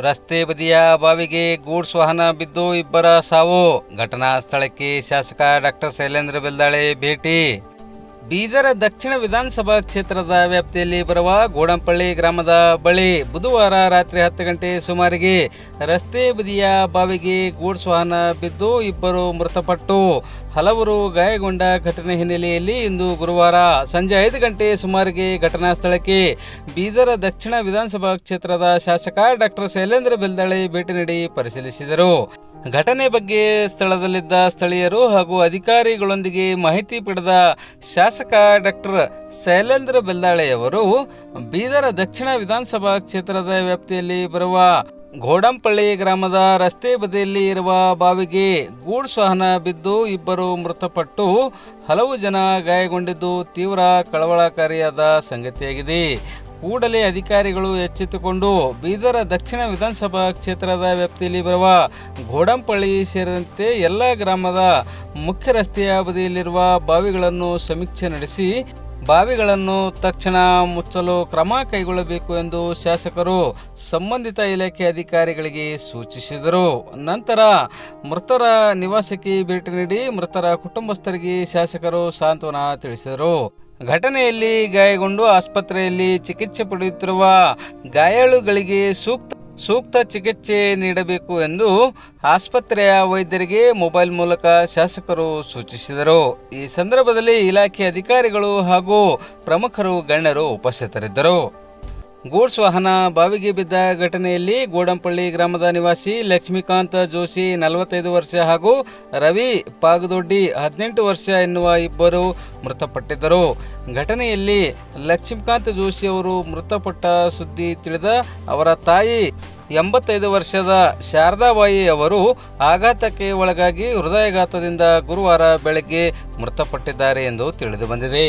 ರಸ್ತೆ ಬದಿಯ ಬಾವಿಗೆ ಗೂಡ್ಸ್ ವಾಹನ ಬಿದ್ದು ಇಬ್ಬರ ಸಾವು. ಘಟನಾ ಸ್ಥಳಕ್ಕೆ ಶಾಸಕ ಡಾಕ್ಟರ್ ಶೈಲೇಂದ್ರ ಬೆಲ್ದಾಳೆ ಭೇಟಿ. ಬೀದರ ದಕ್ಷಿಣ ವಿಧಾನಸಭಾ ಕ್ಷೇತ್ರದ ವ್ಯಾಪ್ತಿಯಲ್ಲಿ ಬರುವ ಗೋಡಂಪಳ್ಳಿ ಗ್ರಾಮದ ಬಳಿ ಬುಧವಾರ ರಾತ್ರಿ ಹತ್ತು ಗಂಟೆ ಸುಮಾರಿಗೆ ರಸ್ತೆ ಬದಿಯ ಬಾವಿಗೆ ಗೂಡ್ಸ್ ವಾಹನ ಬಿದ್ದು ಇಬ್ಬರು ಮೃತಪಟ್ಟು ಹಲವರು ಗಾಯಗೊಂಡ ಘಟನೆ ಹಿನ್ನೆಲೆಯಲ್ಲಿ ಇಂದು ಗುರುವಾರ ಸಂಜೆ ಐದು ಗಂಟೆ ಸುಮಾರಿಗೆ ಘಟನಾ ಸ್ಥಳಕ್ಕೆ ಬೀದರ ದಕ್ಷಿಣ ವಿಧಾನಸಭಾ ಕ್ಷೇತ್ರದ ಶಾಸಕ ಡಾಕ್ಟರ್ ಶೈಲೇಂದ್ರ ಬೆಲ್ದಾಳಿ ಭೇಟಿ ನೀಡಿ ಪರಿಶೀಲಿಸಿದರು. ಘಟನೆ ಬಗ್ಗೆ ಸ್ಥಳದಲ್ಲಿದ್ದ ಸ್ಥಳೀಯರು ಹಾಗೂ ಅಧಿಕಾರಿಗಳೊಂದಿಗೆ ಮಾಹಿತಿ ಪಡೆದ ಶಾಸಕ ಡಾಕ್ಟರ್ ಶೈಲೇಂದ್ರ ಬೆಲ್ದಾಳೆಯವರು ಬೀದರ ದಕ್ಷಿಣ ವಿಧಾನಸಭಾ ಕ್ಷೇತ್ರದ ವ್ಯಾಪ್ತಿಯಲ್ಲಿ ಬರುವ ಗೋಡಂಪಳ್ಳಿ ಗ್ರಾಮದ ರಸ್ತೆ ಬದಿಯಲ್ಲಿ ಇರುವ ಬಾವಿಗೆ ಗೂಡ್ಸ್ ವಾಹನ ಬಿದ್ದು ಇಬ್ಬರು ಮೃತಪಟ್ಟು ಹಲವು ಜನ ಗಾಯಗೊಂಡಿದ್ದು ತೀವ್ರ ಕಳವಳಕಾರಿಯಾದ ಸಂಗತಿಯಾಗಿದೆ. ಕೂಡಲೇ ಅಧಿಕಾರಿಗಳು ಎಚ್ಚೆತ್ತುಕೊಂಡು ಬೀದರ ದಕ್ಷಿಣ ವಿಧಾನಸಭಾ ಕ್ಷೇತ್ರದ ವ್ಯಾಪ್ತಿಯಲ್ಲಿ ಬರುವ ಗೋಡಂಪಳ್ಳಿ ಸೇರಿದಂತೆ ಎಲ್ಲ ಗ್ರಾಮದ ಮುಖ್ಯ ರಸ್ತೆಯ ಬದಿಯಲ್ಲಿರುವ ಬಾವಿಗಳನ್ನು ಸಮೀಕ್ಷೆ ನಡೆಸಿ ಬಾವಿಗಳನ್ನು ತಕ್ಷಣ ಮುಚ್ಚಲು ಕ್ರಮ ಕೈಗೊಳ್ಳಬೇಕು ಎಂದು ಶಾಸಕರು ಸಂಬಂಧಿತ ಇಲಾಖೆ ಅಧಿಕಾರಿಗಳಿಗೆ ಸೂಚಿಸಿದರು. ನಂತರ ಮೃತರ ನಿವಾಸಕ್ಕೆ ಭೇಟಿ ನೀಡಿ ಮೃತರ ಕುಟುಂಬಸ್ಥರಿಗೆ ಶಾಸಕರು ಸಾಂತ್ವನ ತಿಳಿಸಿದರು. ಘಟನೆಯಲ್ಲಿ ಗಾಯಗೊಂಡು ಆಸ್ಪತ್ರೆಯಲ್ಲಿ ಚಿಕಿತ್ಸೆ ಪಡೆಯುತ್ತಿರುವ ಗಾಯಾಳುಗಳಿಗೆ ಸೂಕ್ತ ಸೂಕ್ತ ಚಿಕಿತ್ಸೆ ನೀಡಬೇಕು ಎಂದು ಆಸ್ಪತ್ರೆಯ ವೈದ್ಯರಿಗೆ ಮೊಬೈಲ್ ಮೂಲಕ ಶಾಸಕರು ಸೂಚಿಸಿದರು. ಈ ಸಂದರ್ಭದಲ್ಲಿ ಇಲಾಖೆ ಅಧಿಕಾರಿಗಳು ಹಾಗೂ ಪ್ರಮುಖರು ಗಣ್ಯರು ಉಪಸ್ಥಿತರಿದ್ದರು. ಗೂಡ್ಸ್ ವಾಹನ ಬಾವಿಗೆ ಬಿದ್ದ ಘಟನೆಯಲ್ಲಿ ಗೋಡಂಪಳ್ಳಿ ಗ್ರಾಮದ ನಿವಾಸಿ ಲಕ್ಷ್ಮೀಕಾಂತ ಜೋಶಿ ನಲವತ್ತೈದು ವರ್ಷ ಹಾಗೂ ರವಿ ಪಾಗದೊಡ್ಡಿ ಹದಿನೆಂಟು ವರ್ಷ ಎನ್ನುವ ಇಬ್ಬರು ಮೃತಪಟ್ಟಿದ್ದರು. ಘಟನೆಯಲ್ಲಿ ಲಕ್ಷ್ಮೀಕಾಂತ ಜೋಶಿ ಅವರು ಮೃತಪಟ್ಟ ಸುದ್ದಿ ತಿಳಿದ ಅವರ ತಾಯಿ ಎಂಬತ್ತೈದು ವರ್ಷದ ಶಾರದಾಬಾಯಿ ಅವರು ಆಘಾತಕ್ಕೆ ಒಳಗಾಗಿ ಹೃದಯಾಘಾತದಿಂದ ಗುರುವಾರ ಬೆಳಗ್ಗೆ ಮೃತಪಟ್ಟಿದ್ದಾರೆ ಎಂದು ತಿಳಿದು ಬಂದಿದೆ.